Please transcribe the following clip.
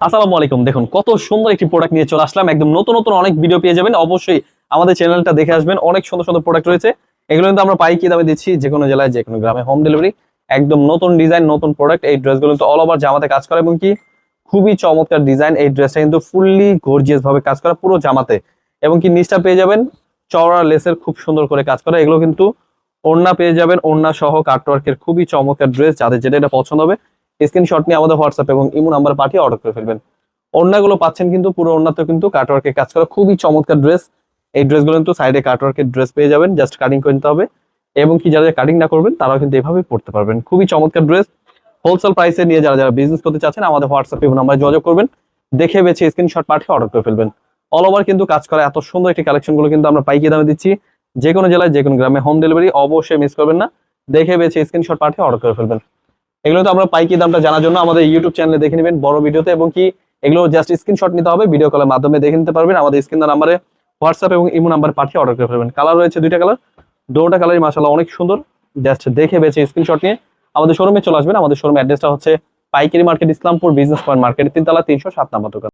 আসসালামু আলাইকুম। দেখুন, কত সুন্দর একটি প্রোডাক্ট নিয়ে চলে আসলাম। একদম নতুন নতুন অনেক ভিডিও পেয়ে যাবেন। অবশ্যই আমাদের চ্যানেলটা দেখে আসবেন। অনেক সুন্দর সুন্দর প্রোডাক্ট রয়েছে। এগুলো কিন্তু আমরা পাইকি দামে দিচ্ছি যে কোনো জেলায়, যে কোনো গ্রামে হোম ডেলিভারি একদম নতুন ডিজাইন নতুন প্রোডাক্ট এই ড্রেসগুলো কিন্তু অল ওভার জামাতে কাজ করে এবং কি খুবই চমৎকার ডিজাইন এই ড্রেসটা কিন্তু ফুললি গর্জিয়াস ভাবে কাজ করা পুরো জামাতে। এবং কি নিচটা পেয়ে যাবেন, চওড়া লেসের খুব সুন্দর করে কাজ করা। এগুলো কিন্তু ওড়না পেয়ে যাবেন। ওড়না সহ কাটওয়ার্কের খুবই চমৎকার ড্রেস যাদের যেটা এটা পছন্দ হবে স্ক্রিনশট নিয়ে আমাদের হোয়াটসঅ্যাপ এবং ইমো নাম্বার পাঠিয়ে অর্ডার করে ফেলবেন। ওড়নাগুলো পাচ্ছেন কিন্তু, পুরো ওড়নাতে কিন্তু কাটওয়ার্কের কাজ করা খুবই চমৎকার ড্রেস এই ড্রেসগুলো কিন্তু সাইডে কাটওয়ার্কের ড্রেস পেয়ে যাবেন জাস্ট কাটিং করে নিতে হবে। এবং কি যারা কাটিং না করবেন, তারাও কিন্তু এভাবে পড়তে পারবেন। খুবই চমৎকার ড্রেস হোলসেল প্রাইসে নিয়ে যারা যারা বিজনেস করতে চাচ্ছেন, আমাদের হোয়াটসঅ্যাপ এবং নাম্বারে যোগাযোগ করবেন। দেখে বেছে স্ক্রিনশট পাঠিয়ে অর্ডার করে ফেলবেন। অল ওভার কিন্তু কাজ করা এত সুন্দর একটি কালেকশনগুলো কিন্তু আমরা পাইকি দামে দিচ্ছি। যে কোনো জেলায় যে কোনো গ্রামে হোম ডেলিভারি অবশ্যই মিস করবেন না। দেখে বেছে স্ক্রিনশট পাঠিয়ে অর্ডার করে ফেলবেন। এগুলো তো আমরা পাইকি দামটা জানার জন্য আমাদের ইউটিউব চ্যানেলে দেখে নেবেন বড় ভিডিওতে এবং কি এগুলো জাস্ট স্ক্রিনশট নিতে হবে ভিডিও কলের মাধ্যমে দেখে নিতে পারবেন। আমাদের স্ক্রিন নাম্বারে হোয়াটসঅ্যাপ এবং ইমো নাম্বার পাঠিয়ে অর্ডার করে ফেলবেন। কালার রয়েছে দুইটা কালার দুটা কালারই মাসাল্লাহ অনেক সুন্দর। জাস্ট দেখে বেছে স্ক্রিনশট নিয়ে আমাদের শোরুমে চলে আসবেন। আমাদের শোরুম অ্যাড্রেসটা হচ্ছে পাইকারি market Islampur business point market তিনতলা, তিনশো সাত নাম্বার দোকান।